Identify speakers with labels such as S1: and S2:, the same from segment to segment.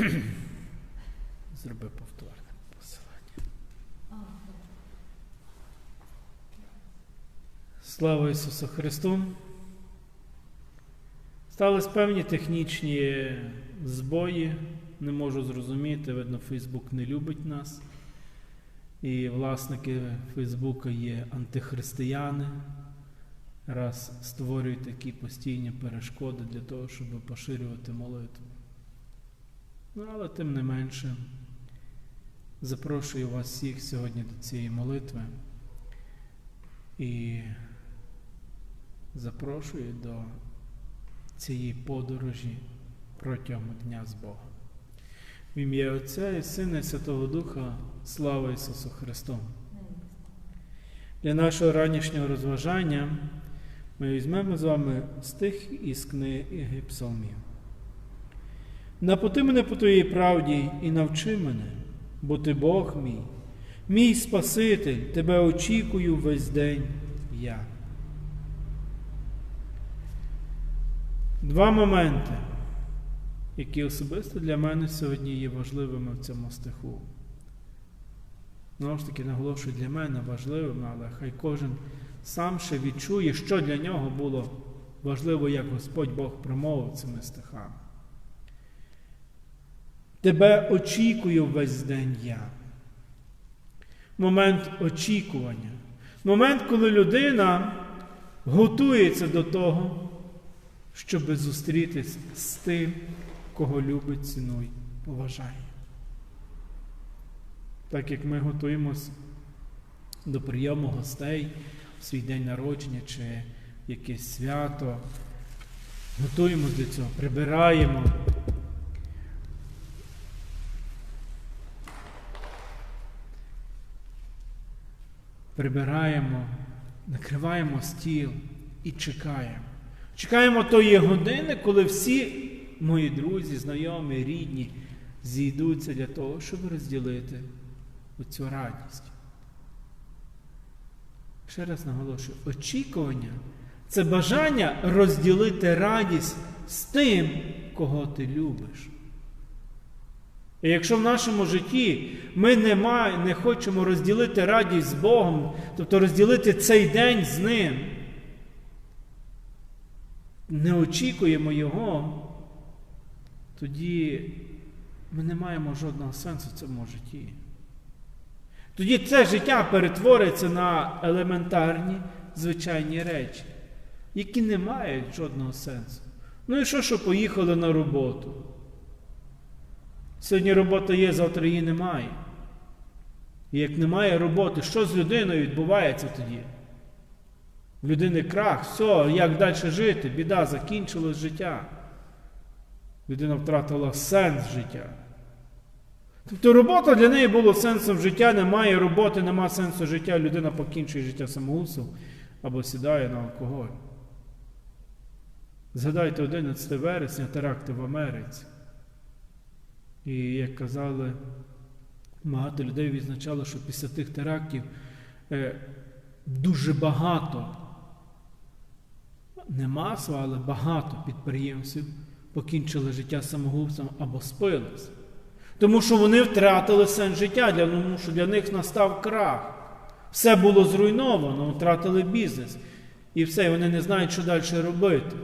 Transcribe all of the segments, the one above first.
S1: Зроби повторне посилання. Слава Ісусу Христу! Стались певні технічні збої. Не можу зрозуміти, видно, Фейсбук не любить нас. І власники Фейсбука є антихристияни, раз створюють такі постійні перешкоди для того, щоб поширювати молитву. Ну, але тим не менше, запрошую вас всіх сьогодні до цієї молитви і запрошую до цієї подорожі протягом дня з Богом. В ім'я Отця і Сина і Святого Духа, слава Ісусу Христу! Для нашого ранішнього розважання ми візьмемо з вами стих із книги Псалмів. Напоти мене по твоїй правді і навчи мене, бо ти Бог мій, мій Спаситель, тебе очікую весь день я. Два моменти, які особисто для мене сьогодні є важливими в цьому стиху. Знову ж таки, наголошую для мене важливими, але хай кожен сам ще відчує, що для нього було важливо, як Господь Бог промовив цими стихами. Тебе очікую весь день я. Момент очікування. Момент, коли людина готується до того, щоб зустрітись з тим, кого любить, цінує, поважає. Так як ми готуємося до прийому гостей в свій день народження чи якесь свято, готуємося до цього, прибираємо. Прибираємо, накриваємо стіл і чекаємо. Чекаємо тої години, коли всі мої друзі, знайомі, рідні зійдуться для того, щоб розділити оцю радість. Ще раз наголошую, очікування це бажання розділити радість з тим, кого ти любиш. І якщо в нашому житті ми не, має, не хочемо розділити радість з Богом, тобто розділити цей день з Ним, не очікуємо Його, тоді ми не маємо жодного сенсу в цьому житті. Тоді це життя перетвориться на елементарні звичайні речі, які не мають жодного сенсу. Ну і що, що поїхали на роботу? Сьогодні робота є, завтра її немає. І як немає роботи, що з людиною відбувається тоді? В людини крах, все, як далі жити? Біда, закінчилось життя. Людина втратила сенс життя. Тобто робота для неї була сенсом життя, немає роботи, немає сенсу життя, людина покінчує життя самогубством або сідає на алкоголь. Згадайте 11 вересня теракти в Америці. І як казали, багато людей відзначало, що після тих терактів е, дуже багато, не масово, але багато підприємців покінчили життя самогубством або спились. Тому що вони втратили сенс життя, тому що для них настав крах. Все було зруйновано, втратили бізнес. І все, і вони не знають, що далі робити.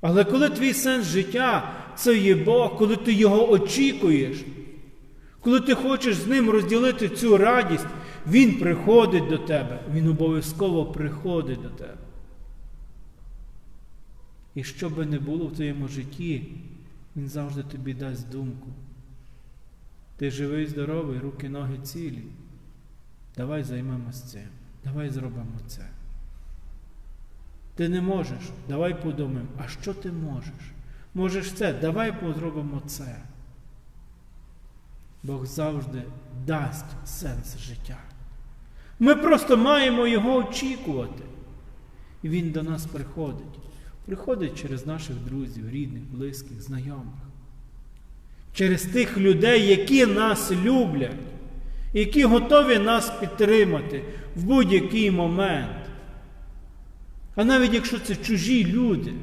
S1: Але коли твій сенс життя це є Бог, коли ти його очікуєш, коли ти хочеш з ним розділити цю радість, Він приходить до тебе, Він обов'язково приходить до тебе. І що би не було в твоєму житті, Він завжди тобі дасть думку. Ти живий, здоровий, руки, ноги цілі. Давай займемось цим. Давай зробимо це. Ти не можеш, давай подумаємо, а що ти можеш? Можеш це, давай зробимо це. Бог завжди дасть сенс життя. Ми просто маємо його очікувати. І Він до нас приходить. Приходить через наших друзів, рідних, близьких, знайомих. Через тих людей, які нас люблять, які готові нас підтримати в будь-який момент. А навіть якщо це чужі люди,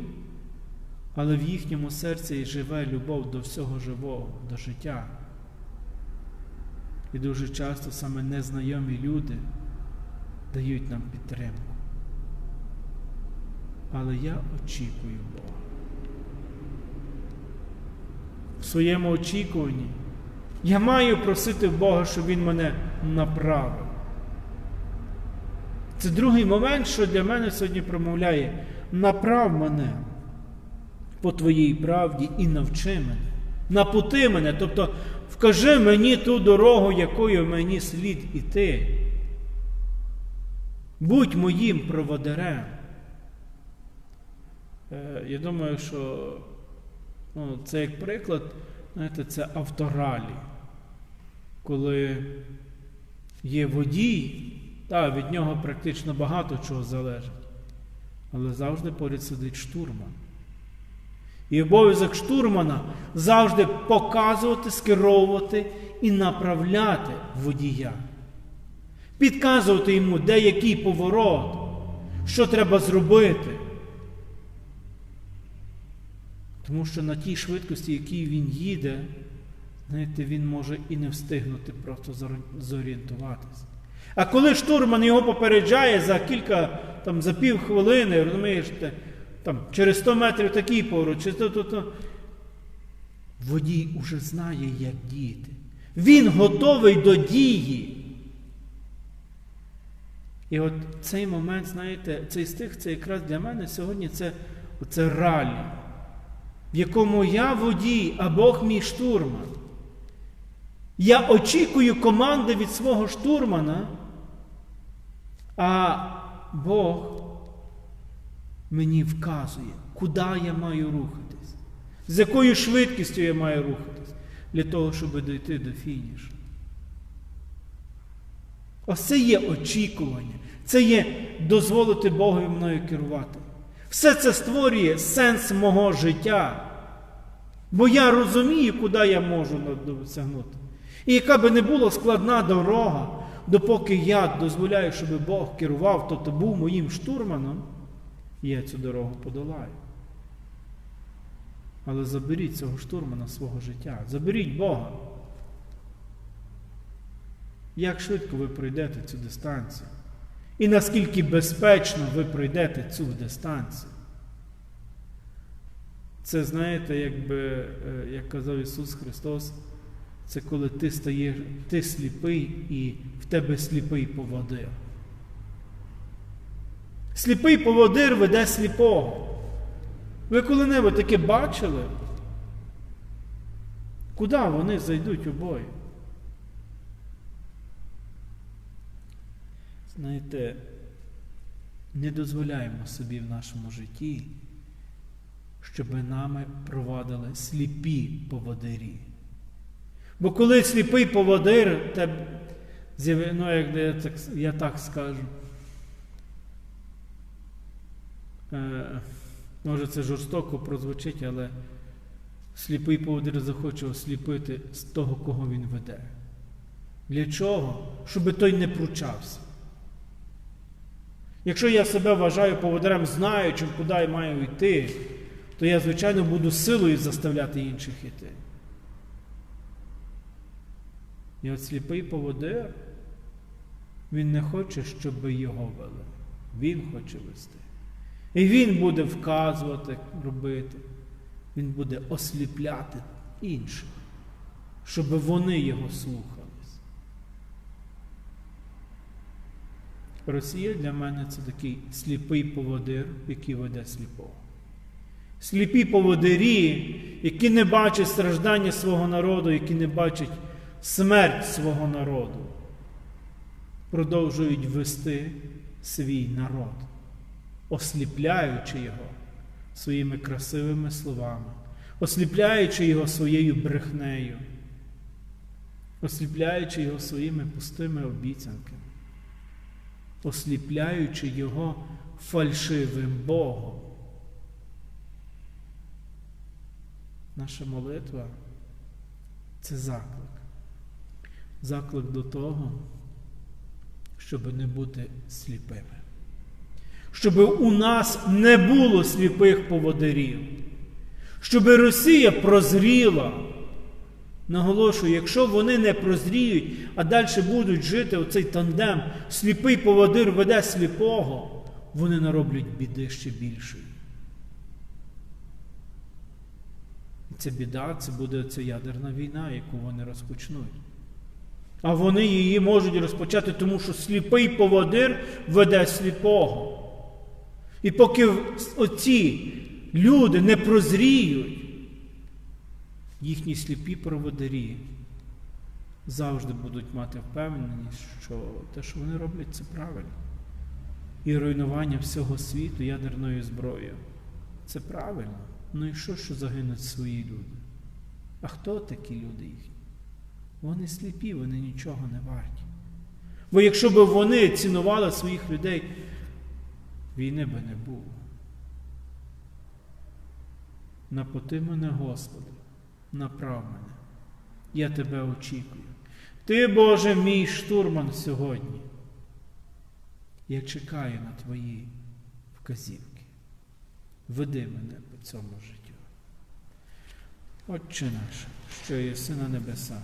S1: але в їхньому серці живе любов до всього живого, до життя. І дуже часто саме незнайомі люди дають нам підтримку. Але я очікую Бога. В своєму очікуванні я маю просити Бога, щоб Він мене направив. Це другий момент, що для мене сьогодні промовляє: направ мене по твоїй правді і навчи мене, напути мене, тобто вкажи мені ту дорогу, якою мені слід іти. Будь моїм проводарем. Е, Я думаю, що ну, це як приклад, знаєте, це авторалі. Коли є водій, так, від нього практично багато чого залежить, але завжди поряд сидить штурман. І обов'язок штурмана завжди показувати, скеровувати і направляти водія, підказувати йому, де який поворот, що треба зробити. Тому що на тій швидкості, якій він їде, знаєте, він може і не встигнути просто зорієнтуватися. А коли штурман його попереджає за кілька, там, за пів хвилини, розумієш, там, через 100 метрів такий поворот, через то, то, то, водій уже знає, як діяти. Він готовий до дії. І от цей момент, знаєте, цей стих, це якраз для мене сьогодні це, це ралі, в якому я водій, а Бог мій штурман. Я очікую команди від свого штурмана, а Бог мені вказує, куди я маю рухатись, з якою швидкістю я маю рухатись для того, щоб дійти до фінішу. Ось це є очікування, це є дозволити Богові мною керувати. Все це створює сенс мого життя. Бо я розумію, куди я можу досягнути. І яка би не була складна дорога, допоки я дозволяю, щоб Бог керував, тобто був моїм штурманом, я цю дорогу подолаю. Але заберіть цього штурмана свого життя. Заберіть Бога. Як швидко ви пройдете цю дистанцію? І наскільки безпечно ви пройдете цю дистанцію? Це, знаєте, якби, як казав Ісус Христос, це коли ти стаєш, ти сліпий і в тебе сліпий поводир. Сліпий поводир веде сліпого. Ви коли-небудь таке бачили? Куди вони зайдуть обоє? Знаєте, не дозволяємо собі в нашому житті, щоб нами провадили сліпі поводирі. Бо коли сліпий поводир, те, ну, як я так, я так скажу, е, може це жорстоко прозвучить, але сліпий поводир захоче осліпити з того, кого він веде. Для чого? Щоб той не пручався. Якщо я себе вважаю поводирем, знаючим, куди я маю йти, то я, звичайно, буду силою заставляти інших йти. І от сліпий поводир, він не хоче, щоб його вели. Він хоче вести. І він буде вказувати, робити. Він буде осліпляти інших, щоб вони його слухались. Росія для мене це такий сліпий поводир, який веде сліпого. Сліпі поводирі, які не бачать страждання свого народу, які не бачать смерть свого народу, продовжують вести свій народ, осліпляючи його своїми красивими словами, осліпляючи його своєю брехнею, осліпляючи його своїми пустими обіцянками, осліпляючи його фальшивим Богом. Наша молитва це заклик. Заклик до того, щоб не бути сліпими. Щоб у нас не було сліпих поводирів. Щоб Росія прозріла. Наголошую, якщо вони не прозріють, а далі будуть жити оцей тандем, сліпий поводир веде сліпого, вони нароблять біди ще більшої. Це біда, це буде ця ядерна війна, яку вони розпочнуть. А вони її можуть розпочати, тому що сліпий поводир веде сліпого. І поки оці люди не прозріють, їхні сліпі проводарі завжди будуть мати впевненість, що те, що вони роблять, це правильно. І руйнування всього світу ядерною зброєю. Це правильно. Ну і що, що загинуть свої люди? А хто такі люди їхні? Вони сліпі, вони нічого не варті. Бо якщо б вони цінували своїх людей, війни би не було. Напоти мене, Господи, направ мене. Я тебе очікую. Ти, Боже, мій штурман сьогодні. Я чекаю на Твої вказівки. Веди мене по цьому життю. Отче наш, що єси на небесах,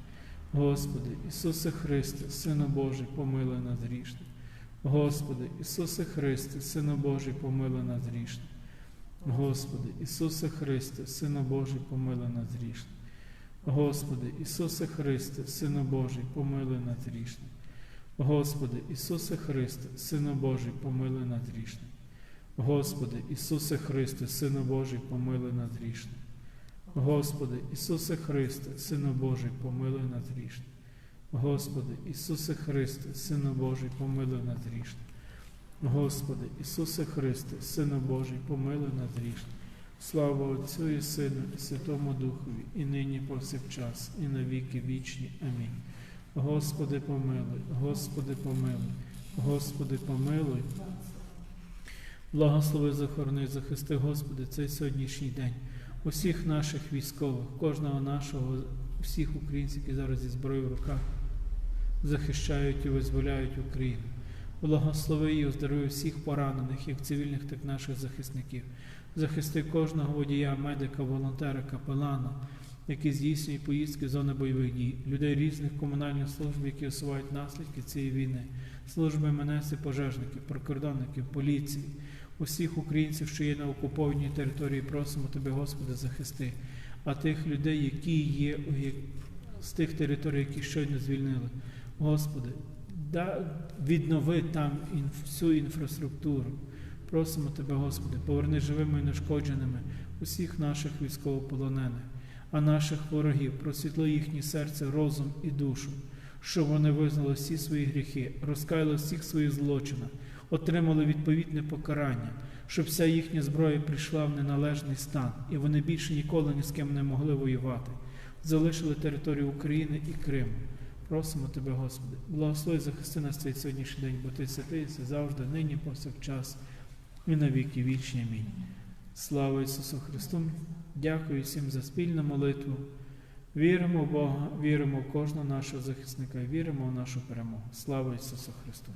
S1: Господи, Ісусе Христе, Сину Божий, помилуй нас грішних. Господи, Ісусе Христе, Сину Божий, помилуй нас грішних. Господи, Ісусе Христе, Сину Божий, помилуй нас грішних. Господи, Ісусе Христе, Сину Божий, помилуй нас грішних. Господи, Ісусе Христе, Сину Божий, помилуй нас грішних. Господи, Ісусе Христе, Сину Божий, помилуй нас грішних. Господи, Ісусе Христе, Сину Божий, помилуй нас грішних. Господи, Ісусе Христе, Сину Божий, помилуй нас грішних. Господи, Ісусе Христе, Сину Божий, помилуй нас грішних. Слава Отцю і Сину, і Святому Духові, і нині повсякчас, і на віки вічні. Амінь. Господи, помилуй, Господи, помилуй, Господи, помилуй. Благослови, захорони, захисти, Господи, цей сьогоднішній день. Усіх наших військових, кожного нашого, всіх українців, які зараз зі зброєю в руках захищають і визволяють Україну. Благослови і оздорови всіх поранених, як цивільних, так і наших захисників. Захисти кожного водія, медика, волонтера, капелана, які здійснюють поїздки в зони бойових дій, людей різних комунальних служб, які усувають наслідки цієї війни, служби МНС і пожежників, прикордонників, поліції, усіх українців, що є на окупованій території, просимо Тебе, Господи, захисти, а тих людей, які є з тих територій, які щойно звільнили. Господи, віднови там всю інфраструктуру. Просимо Тебе, Господи, поверни живими і нешкодженими усіх наших військовополонених, а наших ворогів, просвітли їхні серце, розум і душу, щоб вони визнали всі свої гріхи, розкаяли всіх своїх злочинах, отримали відповідне покарання, щоб вся їхня зброя прийшла в неналежний стан, і вони більше ніколи ні з ким не могли воювати, залишили територію України і Криму. Просимо Тебе, Господи, благослови захисти нас цей сьогоднішній день, бо Ти святий, це завжди, нині, повсякчас і на віки вічні. Амінь. Слава Ісусу Христу! Дякую всім за спільну молитву. Віримо в Бога, віримо в кожного нашого захисника, віримо в нашу перемогу. Слава Ісусу Христу!